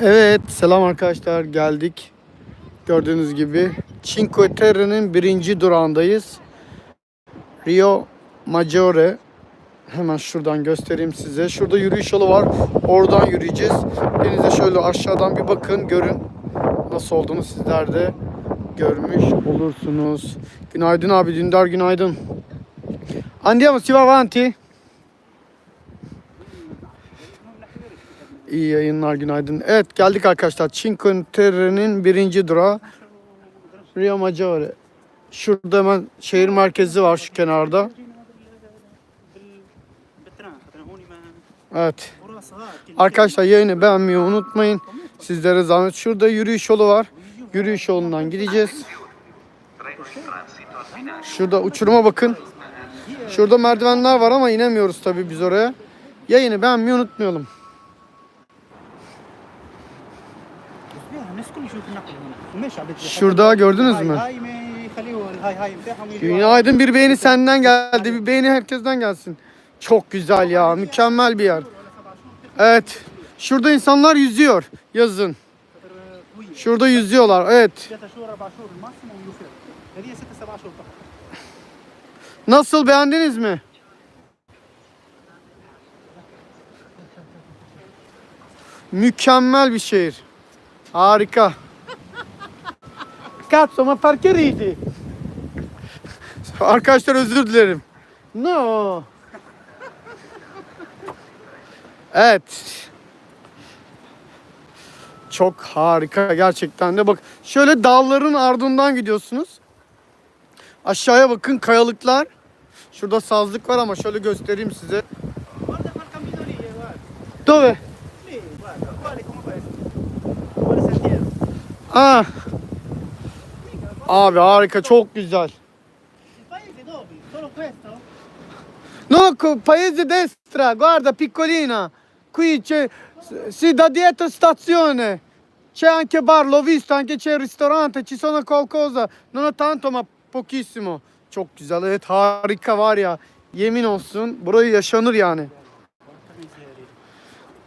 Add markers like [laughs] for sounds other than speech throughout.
Evet, selam arkadaşlar. Geldik. Gördüğünüz gibi Cinque Terre'nin birinci durağındayız. Rio Maggiore. Hemen şuradan göstereyim size. Şurada yürüyüş yolu var. Oradan yürüyeceğiz. Denize şöyle aşağıdan bir bakın, görün. Nasıl olduğunu sizler de görmüş olursunuz. Günaydın abi, Dündar günaydın. Andiamo, si va avanti. İyi yayınlar, günaydın. Evet geldik arkadaşlar. Cinque Terre'nin birinci durağı Rio Maggiore. Şurada hemen şehir merkezi var şu kenarda. Evet. Arkadaşlar yayını beğenmeyi unutmayın. Sizlere zahmet. Şurada yürüyüş yolu var. Yürüyüş yolundan gideceğiz. Şurada uçuruma bakın. Şurada merdivenler var ama inemiyoruz tabii biz oraya. Yayını beğenmeyi unutmayalım. Şurada gördünüz mü? Günaydın bir beğeni senden geldi. Bir beğeni herkesten gelsin. Çok güzel ya. Mükemmel bir yer. Evet. Şurada insanlar yüzüyor yazın. Şurada yüzüyorlar. Evet. Nasıl beğendiniz mi? Mükemmel bir şehir. Harika. Cazzo ma perché ridi? Arkadaşlar özür dilerim. No. Evet. Çok harika gerçekten de bak şöyle dağların ardından gidiyorsunuz. Aşağıya bakın kayalıklar. Şurada sazlık var ama şöyle göstereyim size. Dove? Ah. Abi harika çok güzel. No, paese destra, guarda piccolina. Qui c'è, sì, da dietro stazione. C'è anche bar, l'ho visto, anche c'è il ristorante, ci sono qualcosa. Non è tanto ma pochissimo. Çok güzel, evet harika var ya. Yemin olsun burayı yaşanır yani.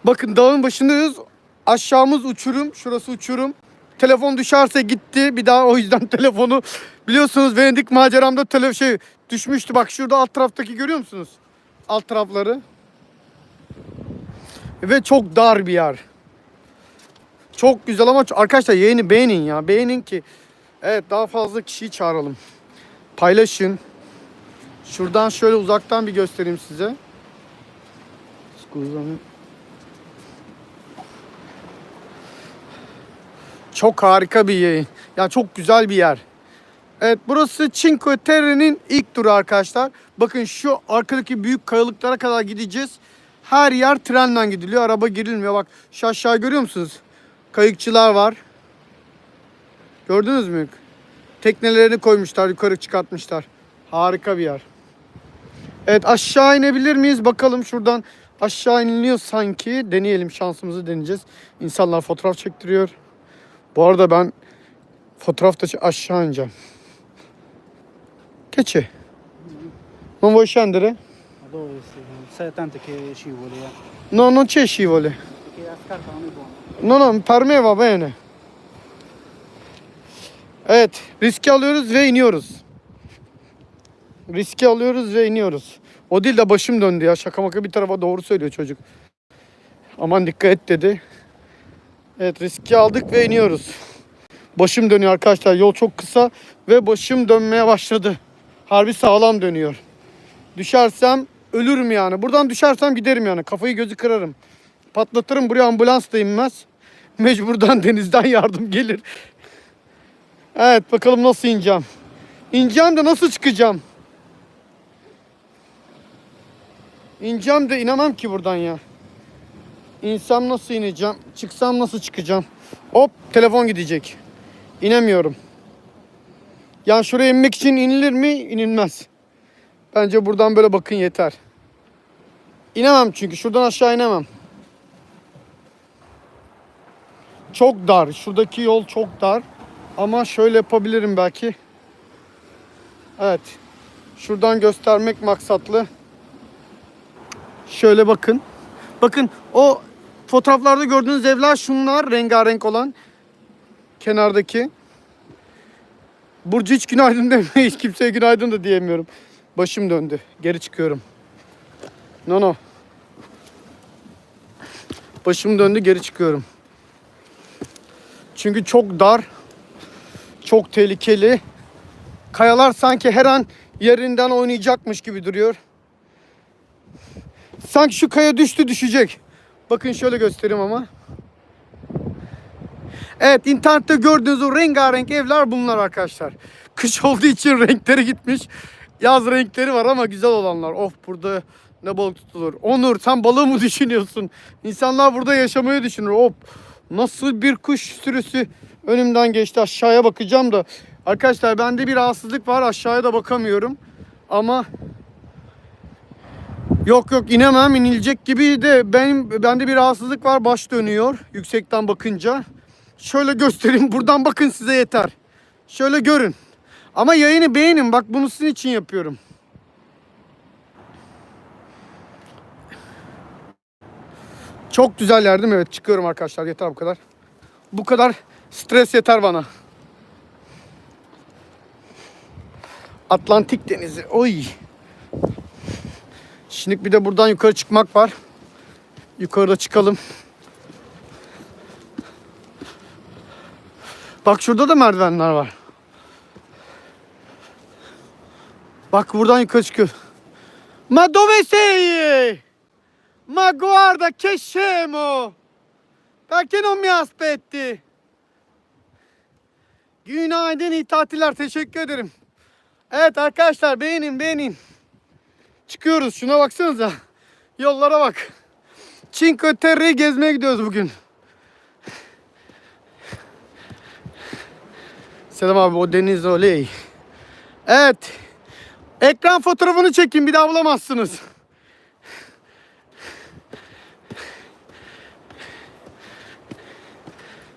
Bakın dağın başındayız. Aşağımız uçurum, şurası uçurum. Telefon düşerse gitti. Bir daha o yüzden [laughs] telefonu biliyorsunuz Venedik maceramda tele şey düşmüştü. Bak şurada alt taraftaki görüyor musunuz? Alt tarafları. Ve çok dar bir yer. Çok güzel ama arkadaşlar yayını beğenin ya. Beğenin ki evet daha fazla kişiyi çağıralım. Paylaşın. Şuradan şöyle uzaktan bir göstereyim size. Scusami. Çok harika bir yayın. Ya çok güzel bir yer. Evet burası Cinque Terre'nin ilk turu arkadaşlar. Bakın şu arkadaki büyük kayalıklara kadar gideceğiz. Her yer trenle gidiliyor. Araba girilmiyor. Bak şu aşağı görüyor musunuz? Kayıkçılar var. Gördünüz mü? Teknelerini koymuşlar. Yukarı çıkartmışlar. Harika bir yer. Evet aşağı inebilir miyiz? Bakalım şuradan aşağı iniliyor sanki. Deneyelim şansımızı deneyeceğiz. İnsanlar fotoğraf çektiriyor. Bu arada ben fotoğrafta aşağı ineceğim. Keçi. Non vuoi scendere? Dove si- sai tanto che scivoli. No, non c'è scivoli. Perché la scarpa non. No, no, per me va bene. Evet, riski alıyoruz ve iniyoruz. Riski alıyoruz ve iniyoruz. O değil de başım döndü ya. Şaka maka bir tarafa doğru söylüyor çocuk. Aman dikkat et dedi. Evet, riski aldık ve iniyoruz. Başım dönüyor arkadaşlar. Yol çok kısa ve başım dönmeye başladı. Harbi sağlam dönüyor. Düşersem ölürüm yani. Buradan düşersem giderim yani. Kafayı gözü kırarım. Patlatırım buraya ambulans da inmez. [laughs] Mecburdan denizden yardım gelir. Evet bakalım nasıl ineceğim. İneceğim de nasıl çıkacağım? İneceğim de inemem ki buradan ya. İnsem nasıl ineceğim? Çıksam nasıl çıkacağım? Hop telefon gidecek. İnemiyorum. Yani şuraya inmek için inilir mi? İnilmez. Bence buradan böyle bakın yeter. İnemem çünkü şuradan aşağı inemem. Çok dar. Şuradaki yol çok dar. Ama şöyle yapabilirim belki. Evet. Şuradan göstermek maksatlı. Şöyle bakın. Bakın o fotoğraflarda gördüğünüz evler şunlar rengarenk olan. Kenardaki. Burcu hiç günaydın [laughs] demeyiz. Kimseye günaydın da diyemiyorum. Başım döndü. Geri çıkıyorum. No no. Başım döndü geri çıkıyorum. Çünkü çok dar. Çok tehlikeli. Kayalar sanki her an yerinden oynayacakmış gibi duruyor. Sanki şu kaya düştü düşecek. Bakın şöyle göstereyim ama. Evet internette gördüğünüz o rengarenk evler bunlar arkadaşlar. Kış olduğu için [laughs] renkleri gitmiş. Yaz renkleri var ama güzel olanlar. Of burada ne balık tutulur. Onur sen balığı mı [laughs] düşünüyorsun? İnsanlar burada yaşamayı düşünür. Hop nasıl bir kuş sürüsü önümden geçti. Aşağıya bakacağım da. Arkadaşlar bende bir rahatsızlık var. Aşağıya da bakamıyorum. Ama Yok yok inemem inilecek gibi de benim bende bir rahatsızlık var baş dönüyor yüksekten bakınca. Şöyle göstereyim [laughs] buradan bakın size yeter. Şöyle görün. Ama yayını beğenin bak bunu sizin için yapıyorum. Çok güzel yer değil mi? Evet çıkıyorum arkadaşlar yeter bu kadar. Bu kadar stres yeter bana. Atlantik Denizi. Oy. Şimdi bir de buradan yukarı çıkmak var. Yukarıda çıkalım. Bak şurada da merdivenler var. Bak buradan yukarı çıkıyor. Ma dove sei? Ma guarda che scemo! Perché non mi aspetti? Günaydın iyi tatiller teşekkür ederim. Evet arkadaşlar beğenin beğenin. Çıkıyoruz şuna baksanıza. Yollara bak. Cinque Terre'yi gezmeye gidiyoruz bugün. Selam abi o deniz oley. Evet. Ekran fotoğrafını çekin bir daha bulamazsınız.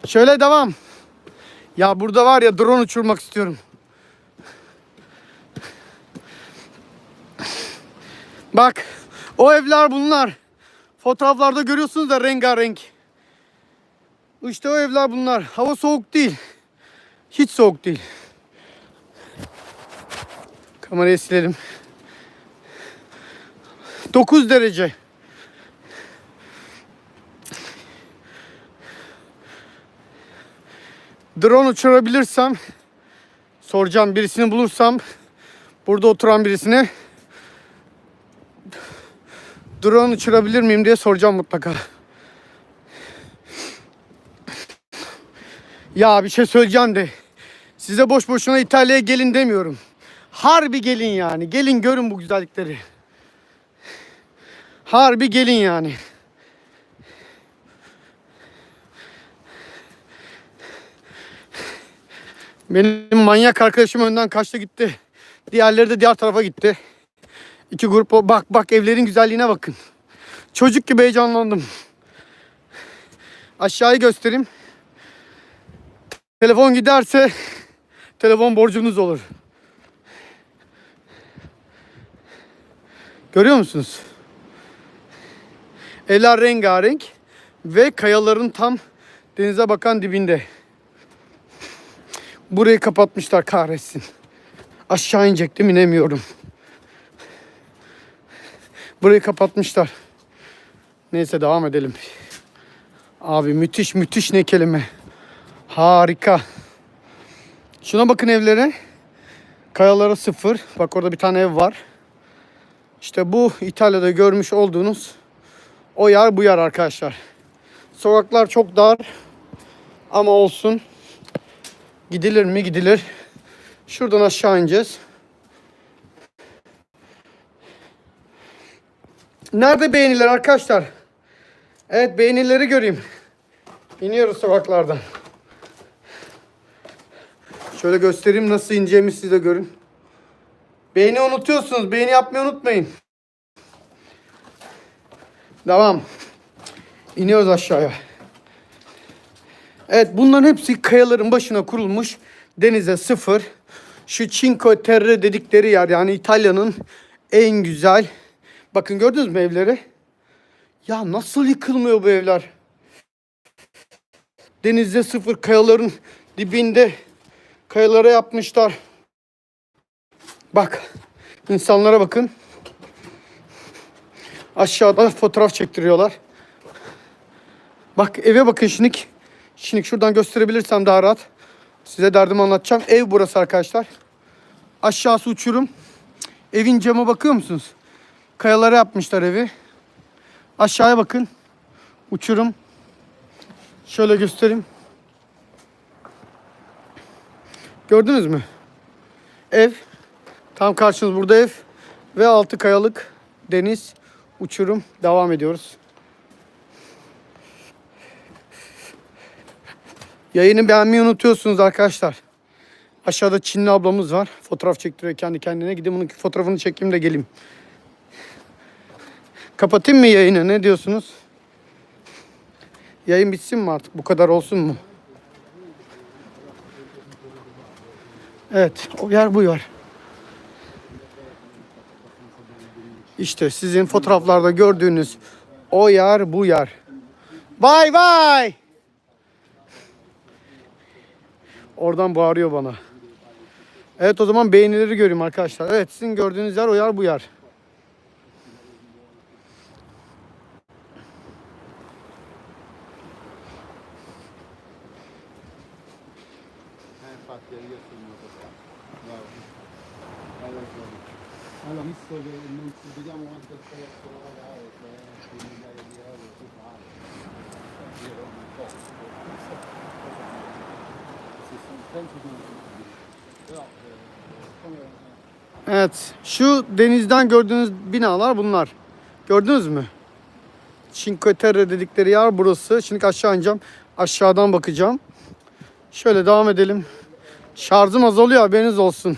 Şöyle devam. Ya burada var ya drone uçurmak istiyorum. Bak o evler bunlar. Fotoğraflarda görüyorsunuz da rengarenk. İşte o evler bunlar. Hava soğuk değil. Hiç soğuk değil. Kamerayı silelim. 9 derece. Drone uçurabilirsem soracağım birisini bulursam burada oturan birisine drone uçurabilir miyim diye soracağım mutlaka. Ya bir şey söyleyeceğim de size boş boşuna İtalya'ya gelin demiyorum. Harbi gelin yani. Gelin görün bu güzellikleri. Harbi gelin yani. Benim manyak arkadaşım önden kaçtı gitti. Diğerleri de diğer tarafa gitti. İki grup bak bak evlerin güzelliğine bakın. Çocuk gibi heyecanlandım. Aşağıyı göstereyim. Telefon giderse telefon borcunuz olur. Görüyor musunuz? Evler rengarenk ve kayaların tam denize bakan dibinde. Burayı kapatmışlar kahretsin. Aşağı inecektim inemiyorum. Burayı kapatmışlar. Neyse devam edelim. Abi müthiş müthiş ne kelime. Harika. Şuna bakın evlere. Kayalara sıfır. Bak orada bir tane ev var. İşte bu İtalya'da görmüş olduğunuz o yer bu yer arkadaşlar. Sokaklar çok dar ama olsun. Gidilir mi? Gidilir. Şuradan aşağı ineceğiz. Nerede beğeniler arkadaşlar? Evet beğenileri göreyim. İniyoruz sokaklardan. Şöyle göstereyim nasıl ineceğimi siz de görün. Beğeni unutuyorsunuz. Beğeni yapmayı unutmayın. Devam. İniyoruz aşağıya. Evet bunların hepsi kayaların başına kurulmuş. Denize sıfır. Şu Cinque Terre dedikleri yer yani İtalya'nın en güzel. Bakın gördünüz mü evleri? Ya nasıl yıkılmıyor bu evler? Denizde sıfır kayaların dibinde kayalara yapmışlar. Bak insanlara bakın. Aşağıda fotoğraf çektiriyorlar. Bak eve bakın şinik. Şinik şuradan gösterebilirsem daha rahat. Size derdimi anlatacağım. Ev burası arkadaşlar. Aşağısı uçurum. Evin cama bakıyor musunuz? Kayalara yapmışlar evi. Aşağıya bakın. Uçurum. Şöyle göstereyim. Gördünüz mü? Ev. Tam karşınız burada ev. Ve altı kayalık deniz. Uçurum. Devam ediyoruz. Yayını beğenmeyi unutuyorsunuz arkadaşlar. Aşağıda Çinli ablamız var. Fotoğraf çektiriyor kendi kendine. Gidin bunun fotoğrafını çekeyim de geleyim. Kapatayım mı yayını? Ne diyorsunuz? Yayın bitsin mi artık? Bu kadar olsun mu? Evet. O yer bu yer. İşte sizin fotoğraflarda gördüğünüz o yer bu yer. Vay vay! Oradan bağırıyor bana. Evet o zaman beğenileri göreyim arkadaşlar. Evet sizin gördüğünüz yer o yer bu yer. Allora, visto che non ci vediamo quanto è stato lavorare, cioè di migliaia di euro totale, io non posso, se sono, penso sono tutti, però eh, come Evet şu denizden gördüğünüz binalar bunlar. Gördünüz mü? Cinque Terre dedikleri yer burası. Şimdi aşağı ineceğim. Aşağıdan bakacağım. Şöyle devam edelim. Şarjım azalıyor haberiniz olsun.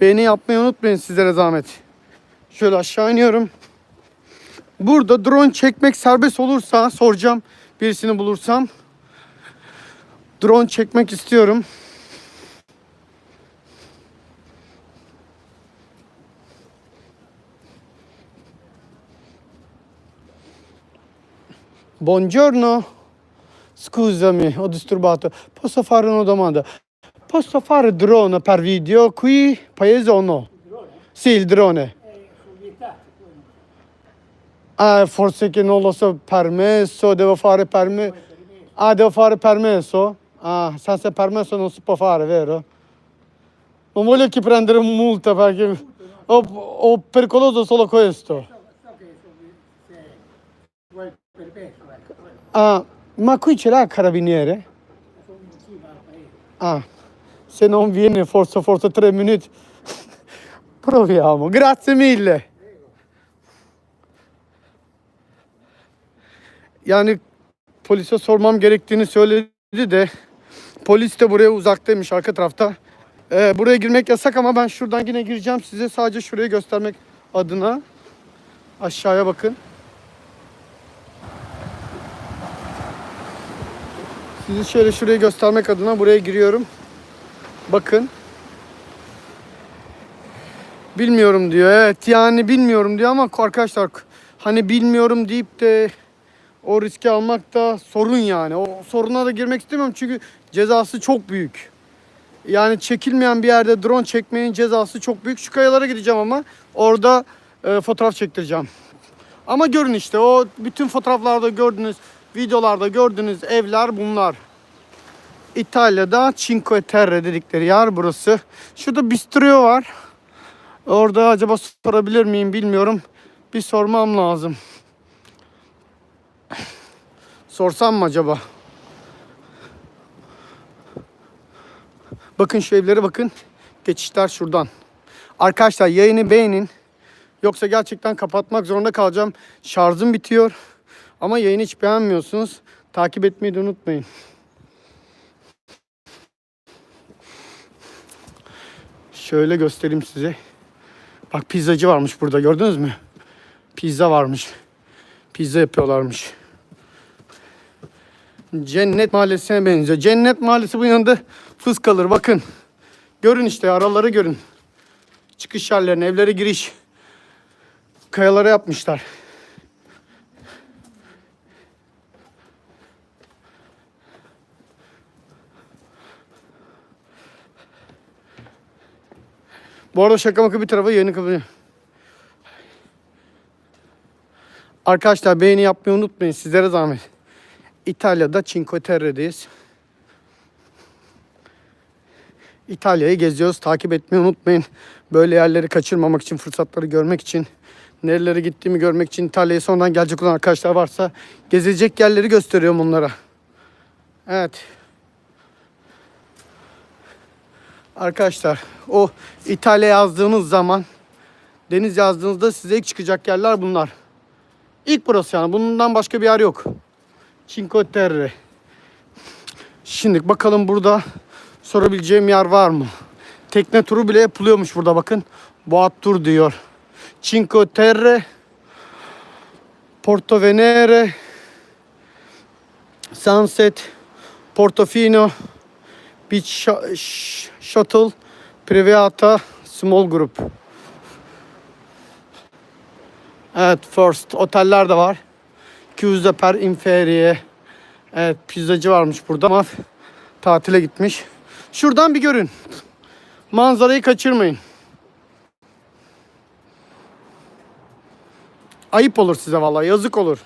Beğeni yapmayı unutmayın sizlere zahmet. Şöyle aşağı iniyorum. Burada drone çekmek serbest olursa soracağım. Birisini bulursam. Drone çekmek istiyorum. Buongiorno. Scusami, ho disturbato. Posso fare una domanda? Posso fare drone per video qui, paese o no? Sì, il drone. Ah, forse che non lo so, permesso, devo fare permesso. Ah, devo fare permesso? Ah, senza permesso non si può fare, vero? Non voglio che prendere multa perché ho, ho pericoloso solo questo. Ah, ma qui ce l'ha il carabiniere? Ah, se non viene forse, forse tre minuti. [laughs] Proviamo. Grazie mille. Yani polise sormam gerektiğini söyledi de polis de buraya uzaktaymış arka tarafta. Ee, buraya girmek yasak ama ben şuradan yine gireceğim size sadece şurayı göstermek adına. Aşağıya bakın. Sizi şöyle şurayı göstermek adına buraya giriyorum. Bakın. Bilmiyorum diyor. Evet yani bilmiyorum diyor ama arkadaşlar hani bilmiyorum deyip de o riski almak da sorun yani. O soruna da girmek istemiyorum çünkü cezası çok büyük. Yani çekilmeyen bir yerde drone çekmenin cezası çok büyük. Şu kayalara gideceğim ama orada e, fotoğraf çektireceğim. Ama görün işte o bütün fotoğraflarda gördüğünüz, videolarda gördüğünüz evler bunlar. İtalya'da Cinque Terre dedikleri yer burası. Şurada bistro var. Orada acaba sorabilir miyim bilmiyorum. Bir sormam lazım. Sorsam mı acaba? Bakın şu evlere bakın. Geçişler şuradan. Arkadaşlar yayını beğenin. Yoksa gerçekten kapatmak zorunda kalacağım. Şarjım bitiyor. Ama yayını hiç beğenmiyorsunuz. Takip etmeyi de unutmayın. Şöyle göstereyim size. Bak pizzacı varmış burada gördünüz mü? Pizza varmış. Pizza yapıyorlarmış. Cennet Mahallesi'ne benziyor. Cennet Mahallesi bu yanında fıs kalır bakın. Görün işte araları görün. Çıkış yerlerine, evlere giriş. Kayalara yapmışlar. Bu arada şaka maka bir tarafa yayını kapanıyor. Arkadaşlar beğeni yapmayı unutmayın. Sizlere zahmet. İtalya'da Cinque Terre'deyiz. İtalya'yı geziyoruz. Takip etmeyi unutmayın. Böyle yerleri kaçırmamak için, fırsatları görmek için, nerelere gittiğimi görmek için İtalya'ya sonradan gelecek olan arkadaşlar varsa gezilecek yerleri gösteriyorum onlara. Evet. Arkadaşlar o İtalya yazdığınız zaman deniz yazdığınızda size ilk çıkacak yerler bunlar. İlk burası yani. Bundan başka bir yer yok. Cinque Terre. Şimdi bakalım burada sorabileceğim yer var mı? Tekne turu bile yapılıyormuş burada bakın. Boğat tur diyor. Cinque Terre. Porto Venere. Sunset. Portofino. Beach Shuttle. Privata. Small Group. Evet First. Oteller de var. Chiusa per Inferie. Evet pizzacı varmış burada ama tatile gitmiş. Şuradan bir görün. Manzarayı kaçırmayın. Ayıp olur size vallahi yazık olur.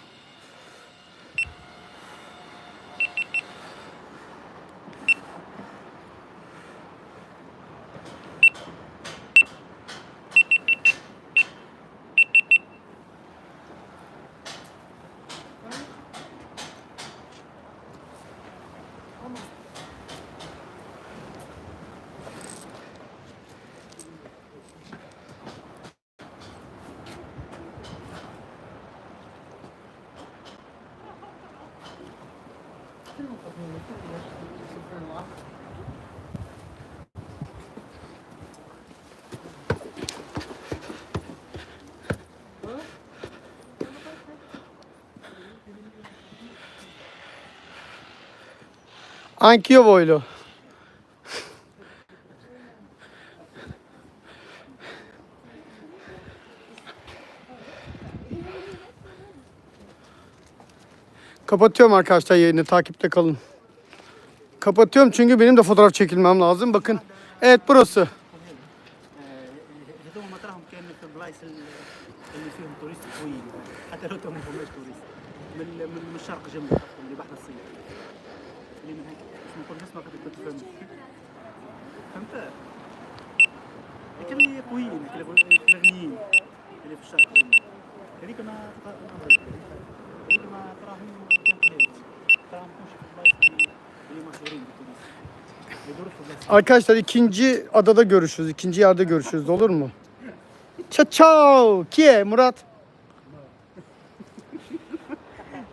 Ah, que eu vou, olho. Kapatıyorum arkadaşlar yayını. Takipte kalın. Kapatıyorum çünkü benim de fotoğraf çekilmem lazım. Bakın. Evet burası. هذول مطرحهم كان في البلايص ال- اللي فيهم توريست قويين حتى لو توهم فماش توريست من من من الشرق جنب اللي بحر الصين اللي من هيك باش نقول نسمع كنت تفهم فهمت؟ لكن اللي قويين اللي غنيين اللي في الشرق جنب هذيك ما Arkadaşlar ikinci adada görüşürüz. İkinci yerde görüşürüz. Olur mu? Ciao ciao. Kie Murat?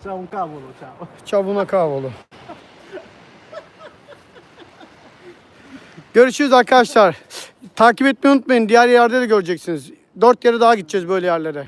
Ciao un cavolo, ciao. Çavuna kahvolu. Görüşürüz arkadaşlar. Takip etmeyi unutmayın. Diğer yerde de göreceksiniz. Dört yere daha gideceğiz böyle yerlere.